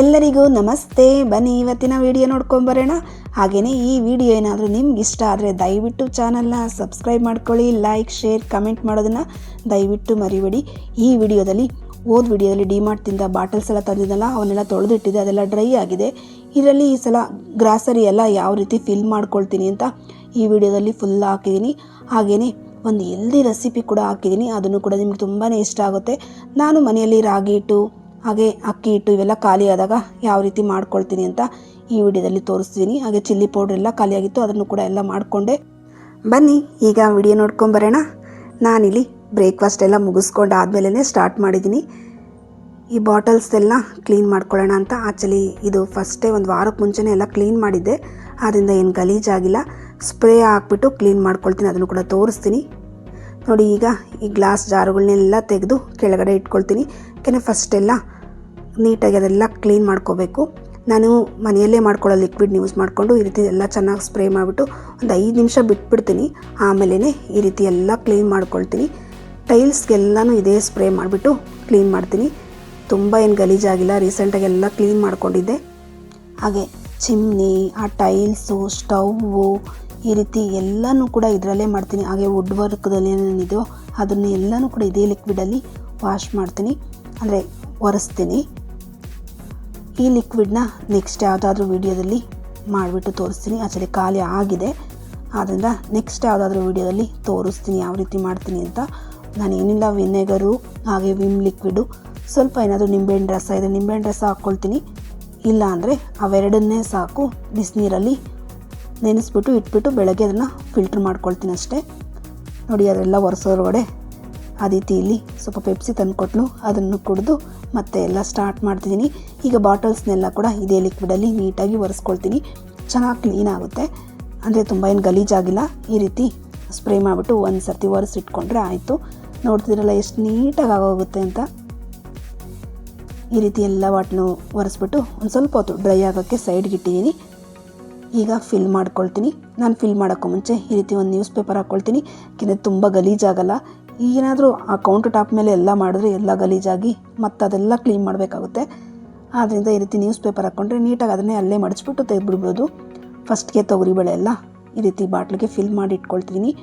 ಎಲ್ಲರಿಗೂ ನಮಸ್ತೆ. ಬನ್ನಿ, ಇವತ್ತಿನ ವಿಡಿಯೋ ನೋಡ್ಕೊಂಬರೋಣ ಹಾಗೆಯೇ ಈ ವಿಡಿಯೋ ಏನಾದರೂ ನಿಮ್ಗೆ ಇಷ್ಟ ಆದರೆ ದಯವಿಟ್ಟು ಚಾನಲ್ನ ಸಬ್ಸ್ಕ್ರೈಬ್ ಮಾಡ್ಕೊಳ್ಳಿ, ಲೈಕ್, ಶೇರ್, ಕಮೆಂಟ್ ಮಾಡೋದನ್ನು ದಯವಿಟ್ಟು ಮರಿಬೇಡಿ. ಈ ವಿಡಿಯೋದಲ್ಲಿ, ಓದ್ ವಿಡಿಯೋದಲ್ಲಿ ಡಿಮಾರ್ಟ್ದಿಂದ ಬಾಟಲ್ಸ್ ಎಲ್ಲ ತಂದಿದ್ದಲ್ಲ, ಅವನ್ನೆಲ್ಲ ತೊಳೆದಿಟ್ಟಿದೆ ಅದೆಲ್ಲ ಡ್ರೈ ಆಗಿದೆ. ಇದರಲ್ಲಿ ಈ ಸಲ ಗ್ರಾಸರಿ ಎಲ್ಲ ಯಾವ ರೀತಿ ಫಿಲ್ ಮಾಡ್ಕೊಳ್ತೀನಿ ಅಂತ ಈ ವಿಡಿಯೋದಲ್ಲಿ ಫುಲ್ ಹಾಕಿದ್ದೀನಿ. ಹಾಗೆಯೇ ಒಂದು ಎಲ್ದಿ ರೆಸಿಪಿ ಕೂಡ ಹಾಕಿದ್ದೀನಿ, ಅದನ್ನು ಕೂಡ ನಿಮ್ಗೆ ತುಂಬಾ ಇಷ್ಟ ಆಗುತ್ತೆ. ನಾನು ಮನೆಯಲ್ಲಿ ರಾಗಿ ಹಿಟ್ಟು ಹಾಗೆ ಅಕ್ಕಿ ಹಿಟ್ಟು ಇವೆಲ್ಲ ಖಾಲಿ ಆದಾಗ ಯಾವ ರೀತಿ ಮಾಡ್ಕೊಳ್ತೀನಿ ಅಂತ ಈ ವಿಡಿಯೋದಲ್ಲಿ ತೋರಿಸ್ತೀನಿ. ಹಾಗೆ ಚಿಲ್ಲಿ ಪೌಡ್ರ್ ಎಲ್ಲ ಖಾಲಿಯಾಗಿತ್ತು ಅದನ್ನು ಕೂಡ ಎಲ್ಲ ಮಾಡಿಕೊಂಡೆ. ಬನ್ನಿ, ಈಗ ವಿಡಿಯೋ ನೋಡ್ಕೊಂಬರೋಣ ನಾನಿಲ್ಲಿ ಬ್ರೇಕ್ಫಾಸ್ಟ್ ಎಲ್ಲ ಮುಗಿಸ್ಕೊಂಡು ಆದಮೇಲೆ ಸ್ಟಾರ್ಟ್ ಮಾಡಿದ್ದೀನಿ. ಈ ಬಾಟಲ್ಸ್ ಎಲ್ಲ ಕ್ಲೀನ್ ಮಾಡ್ಕೊಳ್ಳೋಣ ಅಂತ. ಆ್ಯಕ್ಚುಲಿ ಇದು ಫಸ್ಟೇ ಒಂದು ವಾರಕ್ಕೆ ಮುಂಚೆನೇ ಎಲ್ಲ ಕ್ಲೀನ್ ಮಾಡಿದ್ದೆ. ಆದ್ದರಿಂದ ಏನು ಗಲೀಜಾಗಿಲ್ಲ ಸ್ಪ್ರೇ ಹಾಕ್ಬಿಟ್ಟು ಕ್ಲೀನ್ ಮಾಡ್ಕೊಳ್ತೀನಿ, ಅದನ್ನು ಕೂಡ ತೋರಿಸ್ತೀನಿ. ನೋಡಿ, ಈಗ ಈ ಗ್ಲಾಸ್ ಜಾರುಗಳನ್ನೆಲ್ಲ ತೆಗೆದು ಕೆಳಗಡೆ ಇಟ್ಕೊಳ್ತೀನಿ. ಯಾಕೆಂದರೆ ಫಸ್ಟೆಲ್ಲ ನೀಟಾಗಿ ಅದೆಲ್ಲ ಕ್ಲೀನ್ ಮಾಡ್ಕೋಬೇಕು. ನಾನು ಮನೆಯಲ್ಲೇ ಮಾಡ್ಕೊಳ್ಳೋ ಲಿಕ್ವಿಡ್ ಯೂಸ್ ಮಾಡಿಕೊಂಡು ಈ ರೀತಿ ಎಲ್ಲ ಚೆನ್ನಾಗಿ ಸ್ಪ್ರೇ ಮಾಡಿಬಿಟ್ಟು ಒಂದು ಐದು ನಿಮಿಷ ಬಿಟ್ಬಿಡ್ತೀನಿ. ಆಮೇಲೆ ಈ ರೀತಿ ಎಲ್ಲ ಕ್ಲೀನ್ ಮಾಡ್ಕೊಳ್ತೀನಿ. ಟೈಲ್ಸ್ಗೆಲ್ಲನೂ ಇದೇ ಸ್ಪ್ರೇ ಮಾಡಿಬಿಟ್ಟು ಕ್ಲೀನ್ ಮಾಡ್ತೀನಿ. ತುಂಬ ಏನು ಗಲೀಜಾಗಿಲ್ಲ, ರೀಸೆಂಟಾಗಿ ಎಲ್ಲ ಕ್ಲೀನ್ ಮಾಡ್ಕೊಂಡಿದ್ದೆ. ಹಾಗೆ ಚಿಮ್ನಿ, ಆ ಟೈಲ್ಸು, ಸ್ಟವ್ವು, ಈ ರೀತಿ ಎಲ್ಲನೂ ಕೂಡ ಇದರಲ್ಲೇ ಮಾಡ್ತೀನಿ. ಹಾಗೆ ವುಡ್ ವರ್ಕ್ದಲ್ಲಿ ಏನೇನಿದೆಯೋ ಅದನ್ನು ಎಲ್ಲನೂ ಕೂಡ ಇದೇ ಲಿಕ್ವಿಡಲ್ಲಿ ವಾಶ್ ಮಾಡ್ತೀನಿ. ಅಂದರೆ ಒರೆಸ್ತೀನಿ. ಈ ಲಿಕ್ವಿಡ್ನ ನೆಕ್ಸ್ಟ್ ಯಾವುದಾದ್ರೂ ವೀಡಿಯೋದಲ್ಲಿ ಮಾಡಿಬಿಟ್ಟು ತೋರಿಸ್ತೀನಿ. ಆ್ಯಕ್ಚುಲಿ ಖಾಲಿ ಆಗಿದೆ. ಆದ್ದರಿಂದ ನೆಕ್ಸ್ಟ್ ಯಾವುದಾದ್ರೂ ವೀಡಿಯೋದಲ್ಲಿ ತೋರಿಸ್ತೀನಿ ಯಾವ ರೀತಿ ಮಾಡ್ತೀನಿ ಅಂತ. ನಾನು ಏನಿಲ್ಲ ವಿನೆಗರು ಹಾಗೆ ವಿಮ್ ಲಿಕ್ವಿಡು ಸ್ವಲ್ಪ ಏನಾದರೂ ನಿಂಬೆಹಣ್ಣು ರಸ ಇದೆ, ನಿಂಬೆಹಣ್ಣು ರಸ ಹಾಕ್ಕೊಳ್ತೀನಿ. ಇಲ್ಲ ಅಂದರೆ ಅವೆರಡನ್ನೇ ಸಾಕು ಬಿಸಿನೀರಲ್ಲಿ ನೆನೆಸ್ಬಿಟ್ಟು ಇಟ್ಬಿಟ್ಟು ಬೆಳಗ್ಗೆ ಅದನ್ನು ಫಿಲ್ಟ್ರ್ ಮಾಡ್ಕೊಳ್ತೀನಿ ಅಷ್ಟೇ. ನೋಡಿ, ಅದೆಲ್ಲ ಒರೆಸೋದ್ರೊಳಗಡೆ ರೀತಿ ಇಲ್ಲಿ ಸ್ವಲ್ಪ ಪೆಪ್ಸಿ ತಂದುಕೊಟ್ಲು. ಅದನ್ನು ಕುಡಿದು ಮತ್ತೆ ಎಲ್ಲ ಸ್ಟಾರ್ಟ್ ಮಾಡ್ತಿದ್ದೀನಿ. ಈಗ ಬಾಟಲ್ಸ್ನೆಲ್ಲ ಕೂಡ ಇದೇ ಲಿಕ್ವಿಡಲ್ಲಿ ನೀಟಾಗಿ ಒರೆಸ್ಕೊಳ್ತೀನಿ. ಚೆನ್ನಾಗಿ ಕ್ಲೀನ್ ಆಗುತ್ತೆ. ಅಂದರೆ ತುಂಬ ಏನು ಗಲೀಜಾಗಿಲ್ಲ ಈ ರೀತಿ ಸ್ಪ್ರೇ ಮಾಡಿಬಿಟ್ಟು ಒಂದು ಸರ್ತಿ ಒರೆಸಿಟ್ಕೊಂಡ್ರೆ ಆಯಿತು. ನೋಡ್ತಿದ್ರಲ್ಲ ಎಷ್ಟು ನೀಟಾಗಿ ಆಗೋಗುತ್ತೆ ಅಂತ. ಈ ರೀತಿ ಎಲ್ಲ ವಾಟ್ನು ಒರೆಸ್ಬಿಟ್ಟು ಒಂದು ಸ್ವಲ್ಪ ಹೊತ್ತು ಡ್ರೈ ಆಗೋಕ್ಕೆ ಸೈಡ್ಗೆ ಇಟ್ಟಿದ್ದೀನಿ. ಈಗ ಫಿಲ್ ಮಾಡ್ಕೊಳ್ತೀನಿ. ನಾನು ಫಿಲ್ ಮಾಡೋಕ್ಕೂ ಮುಂಚೆ ಈ ರೀತಿ ಒಂದು ನ್ಯೂಸ್ ಪೇಪರ್ ಹಾಕ್ಕೊಳ್ತೀನಿ ಯಾಕೆಂದರೆ ತುಂಬ ಗಲೀಜಾಗಲ್ಲ ಈಗೇನಾದರೂ ಆ ಕೌಂಟರ್ ಟಾಪ್ ಮೇಲೆ ಎಲ್ಲ ಮಾಡಿದ್ರೆ ಎಲ್ಲ ಗಲೀಜಾಗಿ ಮತ್ತು ಅದೆಲ್ಲ ಕ್ಲೀನ್ ಮಾಡಬೇಕಾಗುತ್ತೆ. ಆದ್ದರಿಂದ ಈ ರೀತಿ ನ್ಯೂಸ್ ಪೇಪರ್ ಹಾಕ್ಕೊಂಡ್ರೆ ನೀಟಾಗಿ ಅದನ್ನೇ ಅಲ್ಲೇ ಮಡಿಸ್ಬಿಟ್ಟು ತೆಗೆದ್ಬಿಡ್ಬೋದು. ಫಸ್ಟ್ಗೆ ತೊಗರಿಬೇಳೆ ಎಲ್ಲ ಈ ರೀತಿ ಬಾಟ್ಲಿಗೆ ಫಿಲ್ ಮಾಡಿ ಇಟ್ಕೊಳ್ತೀನಿ.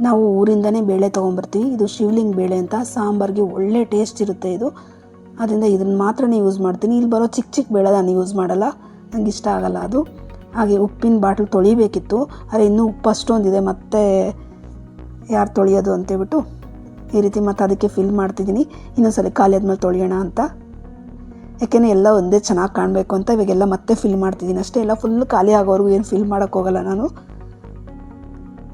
ನಾವು ಊರಿಂದನೇ ಬೇಳೆ ತೊಗೊಂಬರ್ತೀವಿ. ಇದು ಶಿವಲಿಂಗ್ ಬೇಳೆ ಅಂತ, ಸಾಂಬಾರಿಗೆ ಒಳ್ಳೆ ಟೇಸ್ಟ್ ಇರುತ್ತೆ ಇದು. ಅದರಿಂದ ಇದನ್ನು ಮಾತ್ರನೇ ಯೂಸ್ ಮಾಡ್ತೀನಿ. ಇಲ್ಲಿ ಬರೋ ಚಿಕ್ಕ ಚಿಕ್ಕ ಬೇಳೆ ನಾನು ಯೂಸ್ ಮಾಡಲ್ಲ. ನನಗೆ ಇಷ್ಟ ಆಗಲ್ಲ ಅದು. ಹಾಗೆ ಉಪ್ಪಿನ ಬಾಟ್ಲು ತೊಳಿಬೇಕಿತ್ತು. ಆದರೆ ಇನ್ನೂ ಉಪ್ಪು ಅಷ್ಟೊಂದಿದೆ. ಮತ್ತೆ ಯಾರು ತೊಳೆಯೋದು ಅಂತೇಳ್ಬಿಟ್ಟು ಈ ರೀತಿ ಮತ್ತು ಅದಕ್ಕೆ ಫಿಲ್ ಮಾಡ್ತಿದ್ದೀನಿ. ಇನ್ನೊಂದ್ಸಲ ಖಾಲಿ ಆದ್ಮೇಲೆ ತೊಳೆಯೋಣ ಅಂತ. ಯಾಕೆಂದರೆ ಎಲ್ಲ ಒಂದೇ ಚೆನ್ನಾಗಿ ಕಾಣಬೇಕು ಅಂತ ಇವಾಗೆಲ್ಲ ಮತ್ತೆ ಫಿಲ್ ಮಾಡ್ತಿದ್ದೀನಿ. ಅಷ್ಟೇ ಎಲ್ಲ ಫುಲ್ ಖಾಲಿ ಆಗೋವರೆಗೂ ಏನು ಫಿಲ್ ಮಾಡೋಕ್ಕೋಗಲ್ಲ ನಾನು.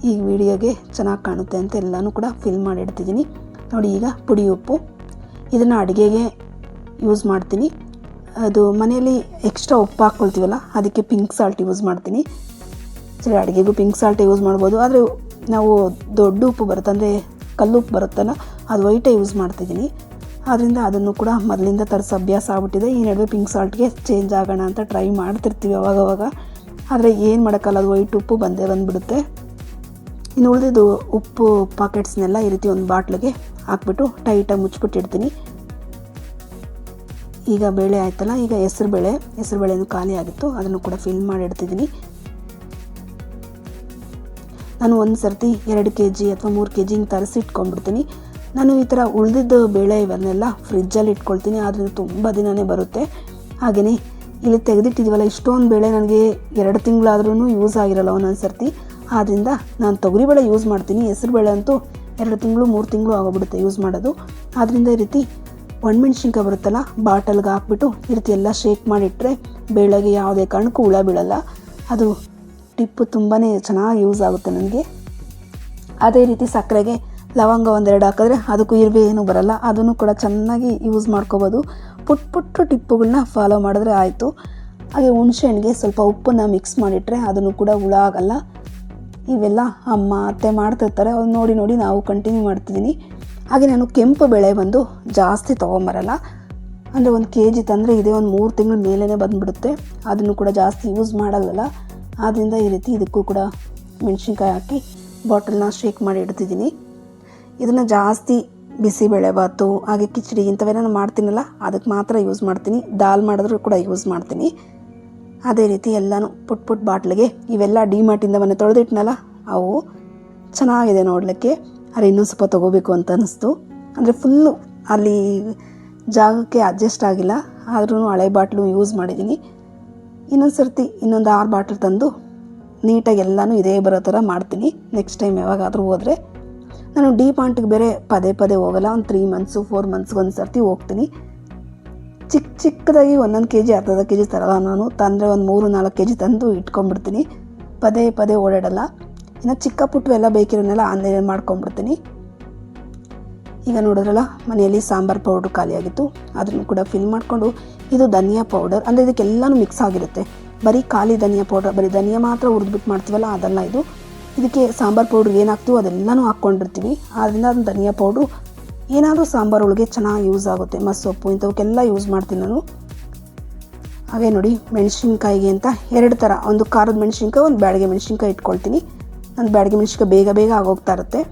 ಈ ವಿಡಿಯೋಗೆ ಚೆನ್ನಾಗಿ ಕಾಣುತ್ತೆ ಅಂತ ಎಲ್ಲನೂ ಕೂಡ ಫಿಲ್ ಮಾಡಿಡ್ತಿದ್ದೀನಿ. ನೋಡಿ ಈಗ ಪುಡಿ ಉಪ್ಪು. ಇದನ್ನು ಅಡುಗೆಗೆ ಯೂಸ್ ಮಾಡ್ತೀನಿ. ಅದು ಮನೆಯಲ್ಲಿ ಎಕ್ಸ್ಟ್ರಾ ಉಪ್ಪು ಹಾಕ್ಕೊಳ್ತೀವಲ್ಲ, ಅದಕ್ಕೆ ಪಿಂಕ್ ಸಾಲ್ಟ್ ಯೂಸ್ ಮಾಡ್ತೀನಿ. ಸರಿ, ಅಡುಗೆಗೂ ಪಿಂಕ್ ಸಾಲ್ಟ್ ಯೂಸ್ ಮಾಡ್ಬೋದು. ಆದರೆ ನಾವು ದೊಡ್ಡ ಉಪ್ಪು ಬರುತ್ತೆ ಅಂದರೆ ಕಲ್ಲು ಉಪ್ಪು ಬರುತ್ತಲ್ಲ, ಅದು ವೈಟೇ ಯೂಸ್ ಮಾಡ್ತಿದ್ದೀನಿ. ಆದ್ದರಿಂದ ಅದನ್ನು ಕೂಡ ಮೊದಲಿಂದ ತರಿಸೋ ಅಭ್ಯಾಸ ಆಗ್ಬಿಟ್ಟಿದೆ. ಈ ನಡುವೆ ಪಿಂಕ್ ಸಾಲ್ಟ್ಗೆ ಚೇಂಜ್ ಆಗೋಣ ಅಂತ ಟ್ರೈ ಮಾಡ್ತಿರ್ತೀವಿ ಅವಾಗವಾಗ. ಆದರೆ ಏನು ಮಾಡೋಕ್ಕಲ್ಲ, ಅದು ವೈಟ್ ಉಪ್ಪು ಬಂದೇ ಬಂದುಬಿಡುತ್ತೆ. ಇನ್ನು ಉಳಿದಿದ್ದು ಉಪ್ಪು ಪಾಕೆಟ್ಸ್ನೆಲ್ಲ ಈ ರೀತಿ ಒಂದು ಬಾಟ್ಲಿಗೆ ಹಾಕ್ಬಿಟ್ಟು ಟೈಟಾಗಿ ಮುಚ್ಚಿಬಿಟ್ಟಿಡ್ತೀನಿ. ಈಗ ಬೇಳೆ ಆಯ್ತಲ್ಲ, ಈಗ ಹೆಸ್ರು ಬೇಳೆ. ಹೆಸ್ರು ಬೇಳೆನೂ ಖಾಲಿ ಆಗಿತ್ತು, ಅದನ್ನು ಕೂಡ ಫಿಲ್ ಮಾಡಿ ಇಡ್ತಿದ್ದೀನಿ ನಾನು ಒಂದು ಸರ್ತಿ ಎರಡು ಕೆ ಜಿ ಅಥವಾ ಮೂರು ಕೆ ಜಿ ಹಿಂಗೆ ತರಿಸಿ ಇಟ್ಕೊಂಡ್ಬಿಡ್ತೀನಿ. ನಾನು ಈ ಥರ ಉಳಿದಿದ್ದು ಬೇಳೆ ಇವನ್ನೆಲ್ಲ ಫ್ರಿಜ್ಜಲ್ಲಿ ಇಟ್ಕೊಳ್ತೀನಿ. ಆದ್ದರಿಂದ ತುಂಬ ದಿನವೇ ಬರುತ್ತೆ. ಹಾಗೆಯೇ ಇಲ್ಲಿ ತೆಗೆದಿಟ್ಟಿದ್ದೀವಲ್ಲ ಇಷ್ಟೊಂದು ಬೇಳೆ ನನಗೆ ಎರಡು ತಿಂಗಳಾದ್ರೂ ಯೂಸ್ ಆಗಿರಲ್ಲ ಒಂದೊಂದು ಸರ್ತಿ. ಆದ್ದರಿಂದ ನಾನು ತೊಗರಿಬೇಳೆ ಯೂಸ್ ಮಾಡ್ತೀನಿ. ಹೆಸ್ರು ಬೇಳೆ ಅಂತೂ ಎರಡು ತಿಂಗಳು, ಮೂರು ತಿಂಗಳು ಆಗೋಗ್ಬಿಡುತ್ತೆ ಯೂಸ್ ಮಾಡೋದು. ಆದ್ದರಿಂದ ಈ ರೀತಿ ಒಣಮೆಣ್ಸಿನ್ಕಾಯಿ ಬರುತ್ತಲ್ಲ, ಬಾಟಲ್ಗೆ ಹಾಕ್ಬಿಟ್ಟು ಈ ರೀತಿ ಎಲ್ಲ ಶೇಕ್ ಮಾಡಿಟ್ಟರೆ ಬೇಳೆಗೆ ಯಾವುದೇ ಕಾರಣಕ್ಕೂ ಹುಳ ಬೀಳಲ್ಲ. ಅದು ಟಿಪ್ಪು ತುಂಬಾ ಚೆನ್ನಾಗಿ ಯೂಸ್ ಆಗುತ್ತೆ ನನಗೆ. ಅದೇ ರೀತಿ ಸಕ್ಕರೆಗೆ ಲವಂಗ ಒಂದೆರಡು ಹಾಕಿದ್ರೆ ಅದಕ್ಕೂ ಇರುವೆ ಏನೂ ಬರಲ್ಲ, ಅದನ್ನು ಕೂಡ ಚೆನ್ನಾಗಿ ಯೂಸ್ ಮಾಡ್ಕೋಬೋದು. ಪುಟ್ ಪುಟ್ಟ ಟಿಪ್ಪುಗಳನ್ನ ಫಾಲೋ ಮಾಡಿದ್ರೆ ಆಯಿತು. ಹಾಗೆ ಹುಣಸೆಹಣ್ಣಿಗೆ ಸ್ವಲ್ಪ ಉಪ್ಪನ್ನು ಮಿಕ್ಸ್ ಮಾಡಿಟ್ರೆ ಅದನ್ನು ಕೂಡ ಹುಳ ಆಗಲ್ಲ ಇವೆಲ್ಲ ಅಮ್ಮ, ಅತ್ತೆ ಮಾಡ್ತಿರ್ತಾರೆ, ಅವ್ರು ನೋಡಿ ನೋಡಿ ನಾವು ಕಂಟಿನ್ಯೂ ಮಾಡ್ತಿದ್ದೀನಿ. ಹಾಗೆ ನಾನು ಕೆಂಪು ಬೆಳೆ ಬಂದು ಜಾಸ್ತಿ ತೊಗೊಂಬರಲ್ಲ. ಅಂದರೆ ಒಂದು ಕೆ ಜಿ ತಂದರೆ ಇದೇ, ಒಂದು ಮೂರು ತಿಂಗಳ ಮೇಲೇ ಬಂದುಬಿಡುತ್ತೆ. ಅದನ್ನು ಕೂಡ ಜಾಸ್ತಿ ಯೂಸ್ ಮಾಡಲ್ಲ. ಆದ್ದರಿಂದ ಈ ರೀತಿ ಇದಕ್ಕೂ ಕೂಡ ಮೆಣಸಿನ್ಕಾಯಿ ಹಾಕಿ ಬಾಟಲ್ನ ಶೇಕ್ ಮಾಡಿ ಇಡ್ತಿದ್ದೀನಿ. ಇದನ್ನು ಜಾಸ್ತಿ ಬಿಸಿಬೇಳೆಭಾತು ಹಾಗೆ ಕಿಚಡಿ ಇಂಥವೇನೋ ಮಾಡ್ತೀನಲ್ಲ, ಅದಕ್ಕೆ ಮಾತ್ರ ಯೂಸ್ ಮಾಡ್ತೀನಿ. ದಾಲ್ ಮಾಡಿದ್ರೂ ಕೂಡ ಯೂಸ್ ಮಾಡ್ತೀನಿ. ಅದೇ ರೀತಿ ಎಲ್ಲನೂ ಪುಟ್ ಪುಟ್ ಬಾಟ್ಲಿಗೆ ಇವೆಲ್ಲ ಡಿಮಾರ್ಟಿಂದ ಮನೆ ತೊಳೆದಿಟ್ಟನಲ್ಲ ಅವು ಚೆನ್ನಾಗಿದೆ ನೋಡಲಿಕ್ಕೆ. ಆದರೆ ಇನ್ನೂ ಸ್ವಲ್ಪ ತೊಗೋಬೇಕು ಅಂತ ಅನ್ನಿಸ್ತು ಅಂದರೆ ಫುಲ್ಲು ಅಲ್ಲಿ ಜಾಗಕ್ಕೆ ಅಡ್ಜಸ್ಟ್ ಆಗಿಲ್ಲ ಆದ್ರೂ ಹಳೆ ಬಾಟ್ಲು ಯೂಸ್ ಮಾಡಿದ್ದೀನಿ. ಇನ್ನೊಂದು ಸರ್ತಿ ಇನ್ನೊಂದು ಆರು ಬಾಟ್ಲ್ ತಂದು ನೀಟಾಗಿ ಎಲ್ಲನೂ ಇದೇ ಬರೋ ಥರ ಮಾಡ್ತೀನಿ. ನೆಕ್ಸ್ಟ್ ಟೈಮ್ ಯಾವಾಗಾದರೂ ಹೋದರೆ. ನಾನು ಡಿ ಪಾಯಿಂಟ್ಗೆ ಬೇರೆ ಪದೇ ಪದೇ ಹೋಗಲ್ಲ. ಒಂದು ತ್ರೀ ಮಂತ್ಸು ಫೋರ್ ಮಂತ್ಸ್ಗೆ ಒಂದು ಸರ್ತಿ ಹೋಗ್ತೀನಿ. ಚಿಕ್ಕ ಚಿಕ್ಕದಾಗಿ ಒಂದೊಂದು ಕೆ ಜಿ ಅರ್ಧ ಕೆ ಜಿ ತರಲ್ಲ ನಾನು. ತಂದರೆ ಒಂದು ಮೂರು, ನಾಲ್ಕು ಕೆ ಜಿ ತಂದು ಇಟ್ಕೊಂಡ್ಬಿಡ್ತೀನಿ. ಪದೇ ಪದೇ ಓಡಾಡಲ್ಲ. ಇನ್ನು ಚಿಕ್ಕ ಪುಟ್ಟು ಎಲ್ಲ ಬೇಕಿರೋನೆಲ್ಲ ಆನ್ಲೈನಲ್ಲಿ ಮಾಡ್ಕೊಂಡ್ಬಿಡ್ತೀನಿ. ಈಗ ನೋಡಿದ್ರಲ್ಲ, ಮನೆಯಲ್ಲಿ ಸಾಂಬಾರ್ ಪೌಡ್ರ್ ಖಾಲಿಯಾಗಿತ್ತು. ಅದನ್ನು ಕೂಡ ಫಿಲ್ ಮಾಡಿಕೊಂಡು, ಇದು ಧನಿಯಾ ಪೌಡರ್ ಅಂದರೆ ಇದಕ್ಕೆಲ್ಲನೂ ಮಿಕ್ಸ್ ಆಗಿರುತ್ತೆ. ಬರೀ ಖಾಲಿ ಧನಿಯಾ ಪೌಡರ್ ಬರೀ ಧನಿಯಾ ಮಾತ್ರ ಹುರಿದ್ಬಿಟ್ಟು ಮಾಡ್ತೀವಲ್ಲ, ಅದಲ್ಲ ಇದು. ಇದಕ್ಕೆ ಸಾಂಬಾರು ಪೌಡ್ರ್ ಏನಾಗ್ತೀವೋ ಅದೆಲ್ಲನೂ ಹಾಕ್ಕೊಂಡಿರ್ತೀವಿ. ಆದ್ದರಿಂದ ಅದನ್ನು ಧನಿಯಾ ಪೌಡ್ರು ಏನಾದರೂ ಸಾಂಬಾರು ಒಳಗೆ ಚೆನ್ನಾಗಿ ಯೂಸ್ ಆಗುತ್ತೆ. ಮಸ್ಸೊಪ್ಪು, ಇಂಥವಕ್ಕೆಲ್ಲ ಯೂಸ್ ಮಾಡ್ತೀನಿ ನಾನು. ಹಾಗೆ ನೋಡಿ, ಮೆಣಸಿನ್ಕಾಯಿಗೆ ಅಂತ ಎರಡು ಥರ ಒಂದು ಖಾರದ ಮೆಣಸಿನ್ಕಾಯಿ, ಒಂದು ಬ್ಯಾಡಿಗೆ ಮೆಣಸಿನ್ಕಾಯಿ ಇಟ್ಕೊಳ್ತೀನಿ. ನಾನು ಬ್ಯಾಡಿಗೆ ಮೆಣಸಿನ್ಕಾಯಿ ಬೇಗ ಬೇಗ ಆಗೋಗ್ತಾ ಇರುತ್ತೆ.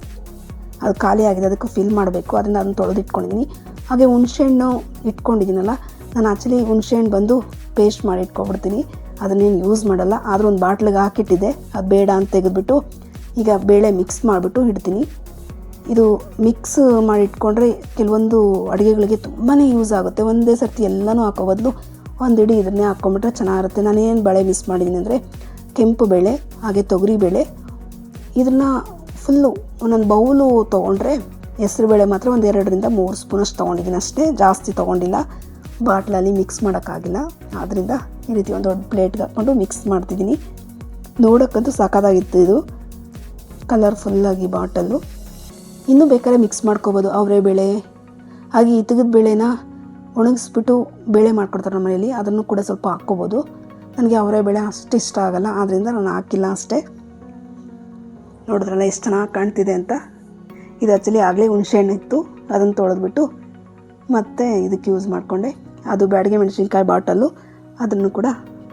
ಅದು ಖಾಲಿ ಆಗಿದೆ, ಅದಕ್ಕೆ ಫಿಲ್ ಮಾಡಬೇಕು. ಅದನ್ನು ಅದನ್ನು ತೊಳೆದಿಟ್ಕೊಂಡಿದ್ದೀನಿ ಹಾಗೆ ಹುಣಸೆಹಣ್ಣು ಇಟ್ಕೊಂಡಿದ್ದೀನಲ್ಲ ನಾನು ಆ್ಯಕ್ಚುಲಿ ಹುಣಸೆಹಣ್ಣು ಬಂದು ಪೇಸ್ಟ್ ಮಾಡಿ ಇಟ್ಕೊಬಿಡ್ತೀನಿ. ಅದನ್ನೇನು ಯೂಸ್ ಮಾಡಲ್ಲ, ಆದರೂ ಒಂದು ಬಾಟ್ಲಿಗೆ ಹಾಕಿಟ್ಟಿದ್ದೆ. ಅದು ಬೇಡ ಅಂತ ತೆಗೆದುಬಿಟ್ಟು, ಈಗ ಬೇಳೆ ಮಿಕ್ಸ್ ಮಾಡಿಬಿಟ್ಟು ಇಡ್ತೀನಿ. ಇದು ಮಿಕ್ಸ್ ಮಾಡಿ ಇಟ್ಕೊಂಡ್ರೆ ಕೆಲವೊಂದು ಅಡುಗೆಗಳಿಗೆ ತುಂಬಾ ಯೂಸ್ ಆಗುತ್ತೆ. ಒಂದೇ ಸರ್ತಿ ಎಲ್ಲನೂ ಹಾಕೋ ಬದಲು ಒಂದು ಇಡೀ ಇದನ್ನೇ ಹಾಕ್ಕೊಂಬಿಟ್ರೆ ಚೆನ್ನಾಗಿರುತ್ತೆ. ನಾನೇನು ಬೇಳೆ ಮಿಸ್ ಮಾಡಿದ್ದೀನಿ ಅಂದರೆ, ಕೆಂಪು ಬೇಳೆ, ಹಾಗೆ ತೊಗರಿ ಬೇಳೆ, ಇದನ್ನು ಫುಲ್ಲು ಒಂದೊಂದು ಬೌಲು ತೊಗೊಂಡ್ರೆ ಹೆಸರುಬೇಳೆ ಮಾತ್ರ ಒಂದು ಎರಡರಿಂದ ಮೂರು ಸ್ಪೂನಷ್ಟು ತೊಗೊಂಡಿದ್ದೀನಿ ಅಷ್ಟೇ, ಜಾಸ್ತಿ ತೊಗೊಂಡಿಲ್ಲ. ಬಾಟ್ಲಲ್ಲಿ ಮಿಕ್ಸ್ ಮಾಡೋಕ್ಕಾಗಿಲ್ಲ. ಆದ್ದರಿಂದ ಈ ರೀತಿ ಒಂದು ದೊಡ್ಡ ಪ್ಲೇಟ್ಗೆ ಹಾಕ್ಕೊಂಡು ಮಿಕ್ಸ್ ಮಾಡ್ತಿದ್ದೀನಿ. ನೋಡೋಕ್ಕಂತೂ ಸಾಕಾಗಿತ್ತು ಇದು. ಕಲರ್ಫುಲ್ಲಾಗಿ ಬಾಟಲ್ಲು. ಇನ್ನೂ ಬೇಕಾದ್ರೆ ಮಿಕ್ಸ್ ಮಾಡ್ಕೋಬೋದು ಅವರೇ ಬೇಳೆ. ಹಾಗೆ ಈ ತೆಗೆದ ಬೇಳೆನ ಒಣಗಿಸ್ಬಿಟ್ಟು ಬೇಳೆ ಮಾಡ್ಕೊಡ್ತಾರೆ ನಮ್ಮ ಮನೇಲಿ ಅದನ್ನು ಕೂಡ ಸ್ವಲ್ಪ ಹಾಕ್ಕೋಬೋದು. ನನಗೆ ಅವರೇ ಬೇಳೆ ಅಷ್ಟು ಇಷ್ಟ ಆಗಲ್ಲ. ಆದ್ದರಿಂದ ನಾನು ಹಾಕಿಲ್ಲ ಅಷ್ಟೇ. ನೋಡಿದ್ರಲ್ಲ ಎಷ್ಟು ಚೆನ್ನಾಗಿ ಕಾಣ್ತಿದೆ ಅಂತ. ಇದು ಆ್ಯಕ್ಚುಲಿ ಆಗಲೇ ಹುಣಸೆಹಣ್ಣು ಇತ್ತು ಅದನ್ನು ತೊಳೆದ್ಬಿಟ್ಟು ಮತ್ತೆ ಇದಕ್ಕೆ ಯೂಸ್ ಮಾಡಿಕೊಂಡೆ. ಅದು ಬ್ಯಾಡಿಗೆ ಮೆಣಸಿನ್ಕಾಯಿ ಬಾಟಲು ಅದನ್ನು ಕೂಡ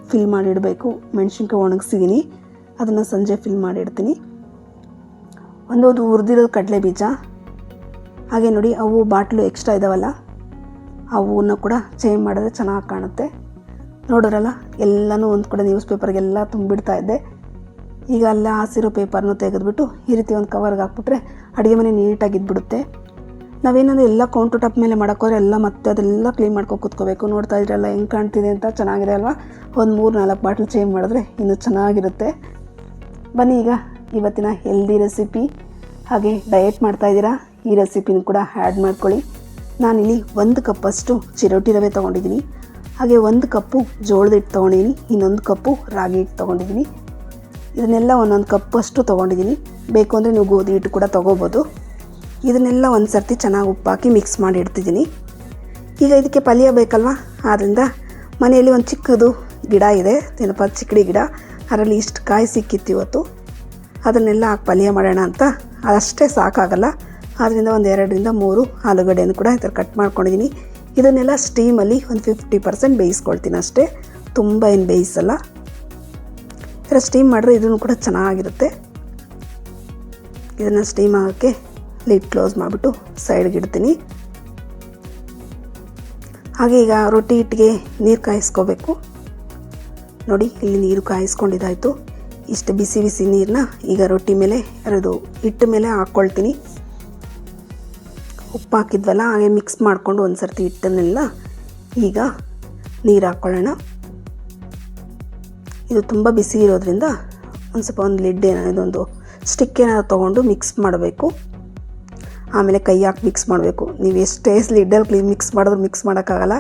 ಫಿಲ್ ಮಾಡಿ ಇಡಬೇಕು. ಮೆಣಸಿನ್ಕಾಯಿ ಒಣಗಿಸಿದ್ದೀನಿ ಅದನ್ನು ಸಂಜೆ ಫಿಲ್ ಮಾಡಿ ಇಡ್ತೀನಿ. ಒಂದೊಂದು ಹುರಿದಿರೋ ಕಡಲೆ ಬೀಜ. ಹಾಗೆ ನೋಡಿ, ಅವು ಬಾಟ್ಲು ಎಕ್ಸ್ಟ್ರಾ ಇದ್ದಾವಲ್ಲ ಅವನ್ನ ಕೂಡ ಚೇಂಜ್ ಮಾಡಿದ್ರೆ ಚೆನ್ನಾಗಿ ಕಾಣುತ್ತೆ. ನೋಡಿದ್ರಲ್ಲ, ಎಲ್ಲನೂ ಒಂದು ಕಡೆ ನ್ಯೂಸ್ ಪೇಪರ್ಗೆಲ್ಲ ತುಂಬಿಡ್ತಾ ಇದ್ದೆ. ಈಗ ಅಲ್ಲ ಹಾಸಿರೋ ಪೇಪರ್ನು ತೆಗೆದುಬಿಟ್ಟು ಈ ರೀತಿ ಒಂದು ಕವರ್ಗೆ ಹಾಕ್ಬಿಟ್ರೆ ಅಡುಗೆ ಮನೆ ನೀಟಾಗಿ ಇದ್ಬಿಡುತ್ತೆ. ನಾವೇನಂದ್ರೆ ಎಲ್ಲ ಕೌಂಟರ್ ಟಾಪ್ ಮೇಲೆ ಮಾಡೋಕ್ಕೋದ್ರೆ ಎಲ್ಲ ಮತ್ತೆ ಅದೆಲ್ಲ ಕ್ಲೀನ್ ಮಾಡ್ಕೊಂಡು ಕೂತ್ಕೋಬೇಕು. ನೋಡ್ತಾ ಇದ್ರಲ್ಲ ಹೆಂಗೆ ಕಾಣ್ತಿದೆ ಅಂತ ಚೆನ್ನಾಗಿದೆ ಅಲ್ವಾ? ಒಂದು ಮೂರು ನಾಲ್ಕು ಬಾಟ್ಲು ಚೇಂಜ್ ಮಾಡಿದ್ರೆ ಇನ್ನೂ ಚೆನ್ನಾಗಿರುತ್ತೆ. ಬನ್ನಿ ಈಗ ಇವತ್ತಿನ ಹೆಲ್ದಿ ರೆಸಿಪಿ ಹಾಗೆ ಡಯಟ್ ಮಾಡ್ತಾ ಇದ್ದೀರಾ? ಈ ರೆಸಿಪಿನೂ ಕೂಡ ಆ್ಯಡ್ ಮಾಡ್ಕೊಳ್ಳಿ. ನಾನಿಲ್ಲಿ ಒಂದು ಕಪ್ಪಷ್ಟು ಚಿರೋಟಿ ರವೆ ತೊಗೊಂಡಿದ್ದೀನಿ. ಹಾಗೆ ಒಂದು ಕಪ್ಪು ಜೋಳದ ಹಿಟ್ಟು ತೊಗೊಂಡಿದ್ದೀನಿ. ಇನ್ನೊಂದು ಕಪ್ಪು ರಾಗಿ ಹಿಟ್ಟು ತೊಗೊಂಡಿದ್ದೀನಿ. ಇದನ್ನೆಲ್ಲ ಒಂದೊಂದು ಕಪ್ಪಷ್ಟು ತೊಗೊಂಡಿದ್ದೀನಿ. ಬೇಕು ಅಂದರೆ ನೀವು ಗೋಧಿ ಹಿಟ್ಟು ಕೂಡ ತೊಗೋಬೋದು. ಇದನ್ನೆಲ್ಲ ಒಂದು ಸರ್ತಿ ಚೆನ್ನಾಗಿ ಉಪ್ಪಾಕಿ ಮಿಕ್ಸ್ ಮಾಡಿ ಇಡ್ತಿದ್ದೀನಿ. ಈಗ ಇದಕ್ಕೆ ಪಲ್ಯ ಬೇಕಲ್ವ? ಆದ್ದರಿಂದ ಮನೆಯಲ್ಲಿ ಒಂದು ಚಿಕ್ಕದು ಗಿಡ ಇದೆ. ಏನಪ್ಪ ಚಿಕ್ಕಡಿ ಗಿಡ. ಅದರಲ್ಲಿ ಇಷ್ಟು ಕಾಯಿ ಸಿಕ್ಕಿತ್ತು ಇವತ್ತು. ಅದನ್ನೆಲ್ಲ ಹಾಕಿ ಪಲ್ಯ ಮಾಡೋಣ ಅಂತ. ಅದಷ್ಟೇ ಸಾಕಾಗಲ್ಲ. ಆದ್ದರಿಂದ ಒಂದು ಎರಡರಿಂದ ಮೂರು ಆಲೂಗಡ್ಡೆಯನ್ನು ಕೂಡ ಈ ಥರ ಕಟ್ ಮಾಡ್ಕೊಂಡಿದ್ದೀನಿ. ಇದನ್ನೆಲ್ಲ ಸ್ಟೀಮಲ್ಲಿ ಒಂದು ಫಿಫ್ಟಿ ಪರ್ಸೆಂಟ್ ಬೇಯಿಸ್ಕೊಳ್ತೀನಿ ಅಷ್ಟೇ. ತುಂಬ ಏನು ಬೇಯಿಸಲ್ಲ. ಈ ಸ್ಟೀಮ್ ಮಾಡಿದ್ರೆ ಇದನ್ನು ಕೂಡ ಚೆನ್ನಾಗಿರುತ್ತೆ. ಇದನ್ನು ಸ್ಟೀಮ್ ಆಗೋಕ್ಕೆ ಲಿಡ್ ಕ್ಲೋಸ್ ಮಾಡಿಬಿಟ್ಟು ಸೈಡ್ಗೆ ಇಡ್ತೀನಿ. ಹಾಗೆ ಈಗ ರೊಟ್ಟಿ ಹಿಟ್ಟಿಗೆ ನೀರು ಕಾಯಿಸ್ಕೋಬೇಕು. ನೋಡಿ, ಇಲ್ಲಿ ನೀರು ಕಾಯಿಸ್ಕೊಂಡಿದ್ದಾಯಿತು. ಇಷ್ಟು ಬಿಸಿ ಬಿಸಿ ನೀರನ್ನ ಈಗ ರೊಟ್ಟಿ ಮೇಲೆ ಅದು ಹಿಟ್ಟು ಮೇಲೆ ಹಾಕ್ಕೊಳ್ತೀನಿ. ಉಪ್ಪು ಹಾಕಿದ್ವಲ್ಲ, ಹಾಗೆ ಮಿಕ್ಸ್ ಮಾಡಿಕೊಂಡು ಒಂದು ಸರ್ತಿ ಹಿಟ್ಟನ್ನೆಲ್ಲ ಈಗ ನೀರು ಹಾಕ್ಕೊಳ್ಳೋಣ. ಇದು ತುಂಬ ಬಿಸಿ ಇರೋದ್ರಿಂದ ಒಂದು ಸ್ವಲ್ಪ ಒಂದು ಲಿಡ್ ಏನೋ ಇದೊಂದು ಸ್ಟಿಕ್ ಏನಾದ್ರು ತೊಗೊಂಡು ಮಿಕ್ಸ್ ಮಾಡಬೇಕು. ಆಮೇಲೆ ಕೈ ಹಾಕಿ ಮಿಕ್ಸ್ ಮಾಡಬೇಕು. ನೀವು ಎಷ್ಟೇ ಲಿಡ್ಡಲ್ಲಿ ಕ್ಲೀನ್ ಮಿಕ್ಸ್ ಮಾಡಿದ್ರು ಮಿಕ್ಸ್ ಮಾಡೋಕ್ಕಾಗಲ್ಲ.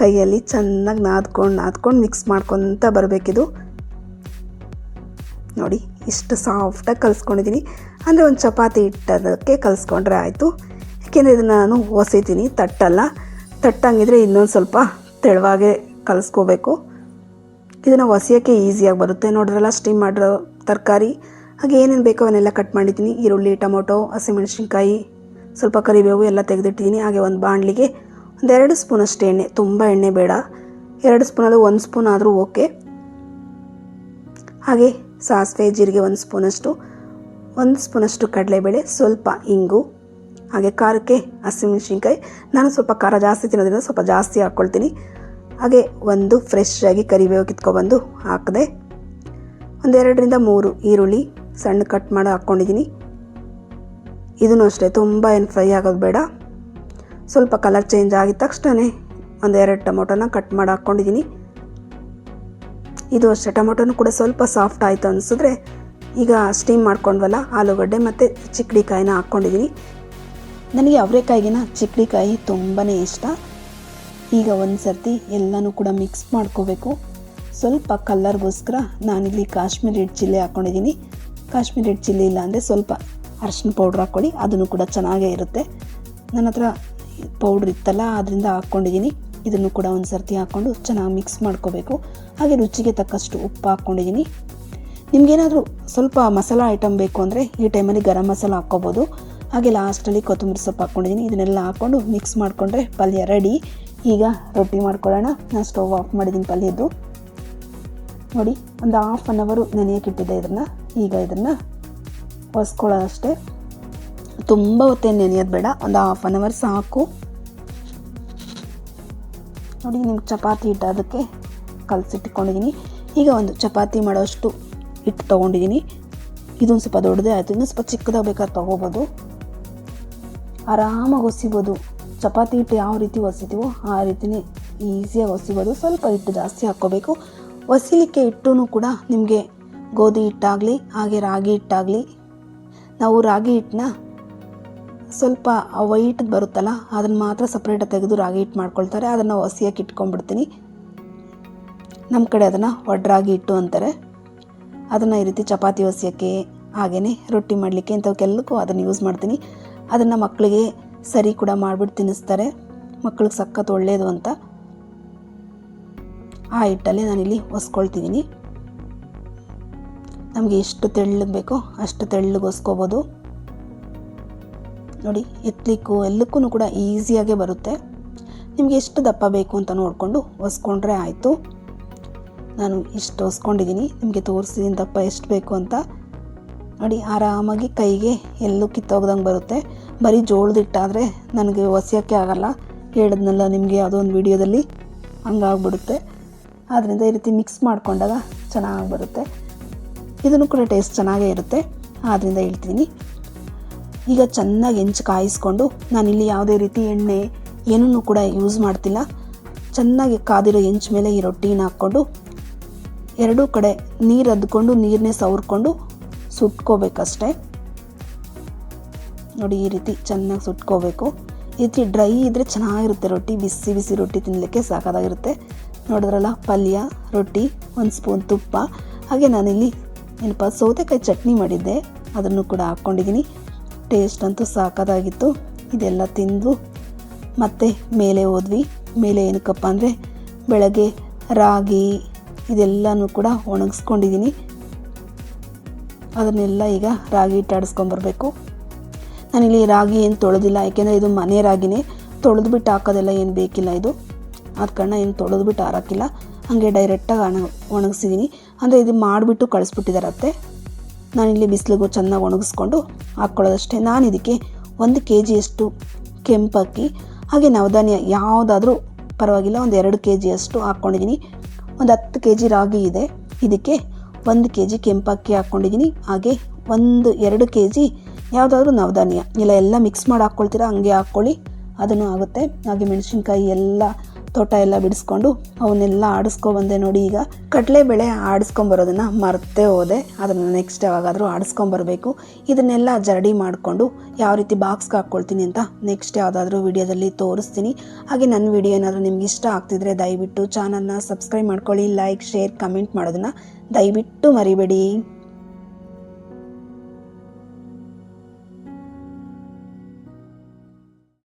ಕೈಯಲ್ಲಿ ಚೆನ್ನಾಗಿ ನಾದ್ಕೊಂಡು ನಾದ್ಕೊಂಡು ಮಿಕ್ಸ್ ಮಾಡ್ಕೊತ ಬರಬೇಕಿದು. ನೋಡಿ, ಇಷ್ಟು ಸಾಫ್ಟಾಗಿ ಕಲಿಸ್ಕೊಂಡಿದ್ದೀನಿ ಅಂದರೆ ಒಂದು ಚಪಾತಿ ಇಟ್ಟದಕ್ಕೆ ಕಲಿಸ್ಕೊಂಡ್ರೆ ಆಯಿತು. ಯಾಕೆಂದರೆ ಇದನ್ನು ನಾನು ಒಸಿತೀನಿ ತಟ್ಟಲ್ಲ. ತಟ್ಟಂಗಿದ್ರೆ ಇನ್ನೊಂದು ಸ್ವಲ್ಪ ತೆಳುವಾಗೆ ಕಲಿಸ್ಕೋಬೇಕು. ಇದನ್ನು ಒಸಿಯೋಕ್ಕೆ ಈಸಿಯಾಗಿ ಬರುತ್ತೆ. ನೋಡ್ರಲ್ಲ ಸ್ಟೀಮ್ ಮಾಡಿರೋ ತರಕಾರಿ. ಹಾಗೆ ಏನೇನು ಬೇಕೋ ಅವನ್ನೆಲ್ಲ ಕಟ್ ಮಾಡಿದ್ದೀನಿ. ಈರುಳ್ಳಿ, ಟೊಮೊಟೊ, ಹಸಿಮೆಣಸಿನ್ಕಾಯಿ, ಸ್ವಲ್ಪ ಕರಿಬೇವು ಎಲ್ಲ ತೆಗೆದಿಟ್ಟಿದ್ದೀನಿ. ಹಾಗೆ ಒಂದು ಬಾಣಲಿಗೆ ಒಂದೆರಡು ಸ್ಪೂನಷ್ಟು ಎಣ್ಣೆ. ತುಂಬ ಎಣ್ಣೆ ಬೇಡ. ಎರಡು ಸ್ಪೂನಲ್ಲಿ ಒಂದು ಸ್ಪೂನ್ ಆದರೂ ಓಕೆ. ಹಾಗೆ ಸಾಸಿವೆ, ಜೀರಿಗೆ ಒಂದು ಸ್ಪೂನಷ್ಟು ಒಂದು ಸ್ಪೂನಷ್ಟು ಕಡಲೆಬೇಳೆ, ಸ್ವಲ್ಪ ಇಂಗು. ಹಾಗೆ ಖಾರಕ್ಕೆ ಹಸಿಮೆಣಸಿನ್ಕಾಯಿ. ನಾನು ಸ್ವಲ್ಪ ಖಾರ ಜಾಸ್ತಿ ತಿನ್ನೋದ್ರಿಂದ ಸ್ವಲ್ಪ ಜಾಸ್ತಿ ಹಾಕ್ಕೊಳ್ತೀನಿ ಹಾಗೆ ಒಂದು ಫ್ರೆಶ್ ಆಗಿ ಕರಿಬೇವು ಕಿತ್ಕೊಬಂದು ಹಾಕಿದೆ ಒಂದೆರಡರಿಂದ ಮೂರು ಈರುಳ್ಳಿ ಸಣ್ಣ ಕಟ್ ಮಾಡಿ ಹಾಕ್ಕೊಂಡಿದ್ದೀನಿ. ಇದನ್ನು ಅಷ್ಟೇ, ತುಂಬ ಏನು ಫ್ರೈ ಆಗೋದು ಬೇಡ. ಸ್ವಲ್ಪ ಕಲರ್ ಚೇಂಜ್ ಆಗಿದ ತಕ್ಷಣ ಒಂದೆರಡು ಟೊಮೊಟೊನ ಕಟ್ ಮಾಡಿ ಹಾಕ್ಕೊಂಡಿದ್ದೀನಿ. ಇದು ಅಷ್ಟೇ, ಟೊಮೊಟೊನು ಕೂಡ ಸ್ವಲ್ಪ ಸಾಫ್ಟ್ ಆಯಿತು ಅನಿಸಿದ್ರೆ ಈಗ ಸ್ಟೀಮ್ ಮಾಡ್ಕೊಂಡ್ವಲ್ಲ, ಆಲೂಗಡ್ಡೆ ಮತ್ತು ಚಿಕ್ಕಡಿಕಾಯಿನ ಹಾಕ್ಕೊಂಡಿದ್ದೀನಿ. ನನಗೆ ಅವರೆಕಾಯಿಗಿನ ಚಿಕ್ಕಡಿಕಾಯಿ ತುಂಬಾ ಇಷ್ಟ. ಈಗ ಒಂದು ಸರ್ತಿ ಎಲ್ಲನೂ ಕೂಡ ಮಿಕ್ಸ್ ಮಾಡ್ಕೋಬೇಕು. ಸ್ವಲ್ಪ ಕಲ್ಲರ್ಗೋಸ್ಕರ ನಾನಿಲ್ಲಿ ಕಾಶ್ಮೀರಿ ರೆಡ್ ಚಿಲ್ಲಿ ಹಾಕ್ಕೊಂಡಿದ್ದೀನಿ ಕಾಶ್ಮೀರಿ ರೆಡ್ ಚಿಲ್ಲಿ ಇಲ್ಲ ಅಂದರೆ ಸ್ವಲ್ಪ ಅರಶಿನ ಪೌಡ್ರ್ ಹಾಕ್ಕೊಳ್ಳಿ, ಅದನ್ನು ಕೂಡ ಚೆನ್ನಾಗೇ ಇರುತ್ತೆ. ನನ್ನ ಹತ್ರ ಪೌಡ್ರ್ ಇತ್ತಲ್ಲ ಅದರಿಂದ ಹಾಕ್ಕೊಂಡಿದ್ದೀನಿ ಇದನ್ನು ಕೂಡ ಒಂದು ಸರ್ತಿ ಹಾಕ್ಕೊಂಡು ಚೆನ್ನಾಗಿ ಮಿಕ್ಸ್ ಮಾಡ್ಕೋಬೇಕು. ಹಾಗೆ ರುಚಿಗೆ ತಕ್ಕಷ್ಟು ಉಪ್ಪು ಹಾಕ್ಕೊಂಡಿದ್ದೀನಿ ನಿಮಗೇನಾದರೂ ಸ್ವಲ್ಪ ಮಸಾಲ ಐಟಮ್ ಬೇಕು ಅಂದರೆ ಈ ಟೈಮಲ್ಲಿ ಗರಂ ಮಸಾಲ ಹಾಕ್ಕೋಬೋದು. ಹಾಗೆ ಲಾಸ್ಟಲ್ಲಿ ಕೊತ್ತಂಬರಿ ಸೊಪ್ಪು ಹಾಕ್ಕೊಂಡಿದ್ದೀನಿ ಇದನ್ನೆಲ್ಲ ಹಾಕ್ಕೊಂಡು ಮಿಕ್ಸ್ ಮಾಡಿಕೊಂಡ್ರೆ ಪಲ್ಯ ರೆಡಿ ಈಗ ರೊಟ್ಟಿ ಮಾಡ್ಕೊಳ್ಳೋಣ. ನಾನು ಸ್ಟವ್ ಆಫ್ ಮಾಡಿದ್ದೀನಿ ಪಲ್ಯದ್ದು. ನೋಡಿ, ಒಂದು ಹಾಫ್ ಆನ್ ಅವರು ನೆನೆಯೋಕ್ಕಿಟ್ಟಿದ್ದೆ ಇದನ್ನು. ಈಗ ಇದನ್ನು ಒಸ್ಕೊಳ್ಳೋ ಅಷ್ಟೇ. ತುಂಬ ಹೊತ್ತೇನು ನೆನೆಯೋದು ಬೇಡ. ಒಂದು ಹಾಫ್ ಆನ್ ಅವರ್ ಸಾಕು. ನೋಡಿ, ನಿಮ್ಗೆ ಚಪಾತಿ ಹಿಟ್ಟು ಅದಕ್ಕೆ ಕಲಸಿಟ್ಕೊಂಡಿದ್ದೀನಿ ಈಗ ಒಂದು ಚಪಾತಿ ಮಾಡೋಷ್ಟು ಹಿಟ್ಟು ತೊಗೊಂಡಿದ್ದೀನಿ ಇದೊಂದು ಸ್ವಲ್ಪ ದೊಡ್ಡದೇ ಆಯಿತು. ಇನ್ನೂ ಸ್ವಲ್ಪ ಚಿಕ್ಕದಾಗ ಬೇಕಾದ್ರೆ ತೊಗೋಬೋದು. ಆರಾಮಾಗಿ ಒಸಿಬೋದು ಚಪಾತಿ ಹಿಟ್ಟು ಯಾವ ರೀತಿ ಒಸಿತೀವೋ ಆ ರೀತಿಯೇ ಈಸಿಯಾಗಿ ಒಸಿಬೋದು. ಸ್ವಲ್ಪ ಹಿಟ್ಟು ಜಾಸ್ತಿ ಹಾಕ್ಕೋಬೇಕು. ಒಸಿಲಿಕ್ಕೆ ಹಿಟ್ಟು ಕೂಡ ನಿಮಗೆ ಗೋಧಿ ಹಿಟ್ಟಾಗಲಿ, ಹಾಗೆ ರಾಗಿ ಹಿಟ್ಟಾಗಲಿ, ನಾವು ರಾಗಿ ಹಿಟ್ಟನ್ನ ಸ್ವಲ್ಪ ವೈಟ್ ಬರುತ್ತಲ್ಲ, ಅದನ್ನು ಮಾತ್ರ ಸಪ್ರೇಟಾಗಿ ತೆಗೆದು ರಾಗಿ ಹಿಟ್ಟು ಮಾಡ್ಕೊಳ್ತಾರೆ. ಅದನ್ನು ಒಸಿಯಕ್ಕೆ ಇಟ್ಕೊಂಡ್ಬಿಡ್ತೀನಿ. ನಮ್ಮ ಕಡೆ ಅದನ್ನು ಒಡ್ರಾಗಿ ಹಿಟ್ಟು ಅಂತಾರೆ. ಅದನ್ನು ಈ ರೀತಿ ಚಪಾತಿ ಒಸಿಯೋಕ್ಕೆ ಹಾಗೆಯೇ ರೊಟ್ಟಿ ಮಾಡಲಿಕ್ಕೆ ಇಂಥವಕ್ಕೆಲ್ಲಕ್ಕೂ ಅದನ್ನು ಯೂಸ್ ಮಾಡ್ತೀನಿ. ಅದನ್ನು ಮಕ್ಕಳಿಗೆ ಸರಿ ಕೂಡ ಮಾಡಿಬಿಟ್ಟು ತಿನ್ನಿಸ್ತಾರೆ. ಮಕ್ಕಳಿಗೆ ಸಖತ್ ಒಳ್ಳೆಯದು ಅಂತ. ಆ ಹಿಟ್ಟಲ್ಲಿ ನಾನಿಲ್ಲಿ ಒಸ್ಕೊಳ್ತಿದ್ದೀನಿ. ನಮಗೆ ಎಷ್ಟು ತೆಳ್ಳಗೆ ಬೇಕೋ ಅಷ್ಟು ತೆಳ್ಳಗೆ ಒಸ್ಕೋಬೋದು. ನೋಡಿ, ಎತ್ತಲಿಕ್ಕೂ ಎಲ್ಲಕ್ಕೂ ಕೂಡ ಈಸಿಯಾಗೇ ಬರುತ್ತೆ. ನಿಮಗೆ ಎಷ್ಟು ದಪ್ಪ ಬೇಕು ಅಂತ ನೋಡಿಕೊಂಡು ಒಸ್ಕೊಂಡ್ರೆ ಆಯಿತು. ನಾನು ಇಷ್ಟು ಒಸ್ಕೊಂಡಿದ್ದೀನಿ. ನಿಮಗೆ ತೋರಿಸಿದ್ದೀನಿ ದಪ್ಪ ಎಷ್ಟು ಬೇಕು ಅಂತ. ನೋಡಿ, ಆರಾಮಾಗಿ ಕೈಗೆ ಎಲ್ಲೂ ಕಿತ್ತೋಗ್ದಂಗೆ ಬರುತ್ತೆ. ಬರೀ ಜೋಳದಿಟ್ಟಾದರೆ ನನಗೆ ಒಸಿಯೋಕ್ಕೆ ಆಗಲ್ಲ. ಹೇಳಿದ್ನಲ್ಲ ನಿಮಗೆ ಯಾವುದೋ ಒಂದು ವಿಡಿಯೋದಲ್ಲಿ? ಹಂಗಾಗ್ಬಿಡುತ್ತೆ. ಆದ್ದರಿಂದ ಈ ರೀತಿ ಮಿಕ್ಸ್ ಮಾಡಿಕೊಂಡಾಗ ಚೆನ್ನಾಗಿ ಬರುತ್ತೆ. ಇದನ್ನು ಕೂಡ ಟೇಸ್ಟ್ ಚೆನ್ನಾಗೇ ಇರುತ್ತೆ. ಆದ್ದರಿಂದ ಹೇಳ್ತೀನಿ. ಈಗ ಚೆನ್ನಾಗಿ ಹೆಂಚು ಕಾಯಿಸ್ಕೊಂಡು ನಾನಿಲ್ಲಿ ಯಾವುದೇ ರೀತಿ ಎಣ್ಣೆ ಏನೂ ಕೂಡ ಯೂಸ್ ಮಾಡ್ತಿಲ್ಲ. ಚೆನ್ನಾಗಿ ಕಾದಿರೋ ಹೆಂಚು ಮೇಲೆ ಈ ರೊಟ್ಟಿನ ಹಾಕ್ಕೊಂಡು ಎರಡೂ ಕಡೆ ನೀರು ಅದ್ಕೊಂಡು ನೀರನ್ನೇ ಸವರ್ಕೊಂಡು ಸುಟ್ಕೋಬೇಕಷ್ಟೆ. ನೋಡಿ, ಈ ರೀತಿ ಚೆನ್ನಾಗಿ ಸುಟ್ಕೋಬೇಕು. ಈ ರೀತಿ ಡ್ರೈ ಇದ್ದರೆ ಚೆನ್ನಾಗಿರುತ್ತೆ ರೊಟ್ಟಿ, ಬಿಸಿ ಬಿಸಿ ರೊಟ್ಟಿ ತಿನ್ನಲಿಕ್ಕೆ ಸಾಕಾಗಿರುತ್ತೆ ನೋಡಿದ್ರಲ್ಲ, ಪಲ್ಯ, ರೊಟ್ಟಿ, ಒಂದು ಸ್ಪೂನ್ ತುಪ್ಪ. ಹಾಗೆ ನಾನಿಲ್ಲಿ ಏನಪ್ಪ, ಸೌತೆಕಾಯಿ ಚಟ್ನಿ ಮಾಡಿದ್ದೆ. ಅದನ್ನು ಕೂಡ ಹಾಕ್ಕೊಂಡಿದ್ದೀನಿ. ಟೇಸ್ಟ್ ಅಂತೂ ಸಾಕಾದಾಗಿತ್ತು. ಇದೆಲ್ಲ ತಿಂದು ಮತ್ತೆ ಮೇಲೆ ಹೋದ್ವಿ. ಮೇಲೆ ಏನಕ್ಕಪ್ಪ ಅಂದರೆ, ಬೆಳಗ್ಗೆ ರಾಗಿ ಇದೆಲ್ಲನೂ ಕೂಡ ಒಣಗಿಸ್ಕೊಂಡಿದ್ದೀನಿ. ಅದನ್ನೆಲ್ಲ ಈಗ ರಾಗಿ ಹಿಟ್ಟು ಆಡಿಸ್ಕೊಂಬರ್ಬೇಕು ನಾನಿಲ್ಲಿ ರಾಗಿ ಏನು ತೊಳೆದಿಲ್ಲ, ಯಾಕೆಂದರೆ ಇದು ಮನೆ ರಾಗಿನೇ. ತೊಳೆದ್ಬಿಟ್ಟು ಹಾಕೋದೆಲ್ಲ ಏನು ಬೇಕಿಲ್ಲ ಇದು. ಆದ ಕಾರಣ ಏನು ತೊಳೆದ್ಬಿಟ್ಟು ಹಾರಾಕಿಲ್ಲ. ಹಾಗೆ ಡೈರೆಕ್ಟಾಗಿ ಒಣ ಒಣಗಿಸಿದ್ದೀನಿ ಅಂದರೆ ಇದು ಮಾಡಿಬಿಟ್ಟು ಕಳಿಸ್ಬಿಟ್ಟಿದ್ದಾರೆ ಅತ್ತೆ ನಾನಿಲ್ಲಿ ಬಿಸಿಲಿಗೂ ಚೆನ್ನಾಗಿ ಒಣಗಿಸ್ಕೊಂಡು ಹಾಕ್ಕೊಳ್ಳೋದಷ್ಟೇ. ನಾನು ಇದಕ್ಕೆ ಒಂದು ಕೆ ಜಿಯಷ್ಟು ಕೆಂಪಕ್ಕಿ ಹಾಗೆ ನವಧಾನ್ಯ ಯಾವುದಾದ್ರೂ ಪರವಾಗಿಲ್ಲ, ಒಂದು ಎರಡು ಕೆ ಜಿಯಷ್ಟು ಹಾಕ್ಕೊಂಡಿದ್ದೀನಿ ಒಂದು ಹತ್ತು ಕೆ ಜಿ ರಾಗಿ ಇದೆ. ಇದಕ್ಕೆ ಒಂದು ಕೆ ಜಿ ಕೆಂಪಕ್ಕಿ ಹಾಕ್ಕೊಂಡಿದ್ದೀನಿ. ಹಾಗೆ ಒಂದು, ಎರಡು ಕೆ ಜಿ ಯಾವುದಾದ್ರೂ ನವಧಾನ್ಯ. ಇಲ್ಲ, ಎಲ್ಲ ಮಿಕ್ಸ್ ಮಾಡಿ ಹಾಕ್ಕೊಳ್ತೀರಾ, ಹಂಗೆ ಹಾಕ್ಕೊಳ್ಳಿ. ಅದನ್ನು ಆಗುತ್ತೆ. ಹಾಗೆ ಮೆಣಸಿನ್ಕಾಯಿ ಎಲ್ಲ, ತೋಟ ಎಲ್ಲ ಬಿಡಿಸ್ಕೊಂಡು ಅವನ್ನೆಲ್ಲ ಆಡಿಸ್ಕೊಬಂದೆ ನೋಡಿ ಈಗ. ಕಡಲೆಬೇಳೆ ಆಡಿಸ್ಕೊಂಬರೋದನ್ನು ಮರ್ತೇ ಹೋದೆ. ಅದನ್ನು ನೆಕ್ಸ್ಟ್ ಯಾವಾಗಾದರೂ ಆಡಿಸ್ಕೊಂಬರಬೇಕು ಇದನ್ನೆಲ್ಲ ಜರಡಿ ಮಾಡಿಕೊಂಡು ಯಾವ ರೀತಿ ಬಾಕ್ಸ್ಗೆ ಹಾಕ್ಕೊಳ್ತೀನಿ ಅಂತ ನೆಕ್ಸ್ಟ್ ಯಾವುದಾದ್ರೂ ವಿಡಿಯೋದಲ್ಲಿ ತೋರಿಸ್ತೀನಿ. ಹಾಗೆ ನನ್ನ ವಿಡಿಯೋ ಏನಾದರೂ ನಿಮ್ಗೆ ಇಷ್ಟ ಆಗ್ತಿದ್ರೆ ದಯವಿಟ್ಟು ಚಾನಲ್ನ ಸಬ್ಸ್ಕ್ರೈಬ್ ಮಾಡ್ಕೊಳ್ಳಿ ಲೈಕ್ ಶೇರ್ ಕಮೆಂಟ್ ಮಾಡೋದನ್ನು ದಯವಿಟ್ಟು ಮರಿಬೇಡಿ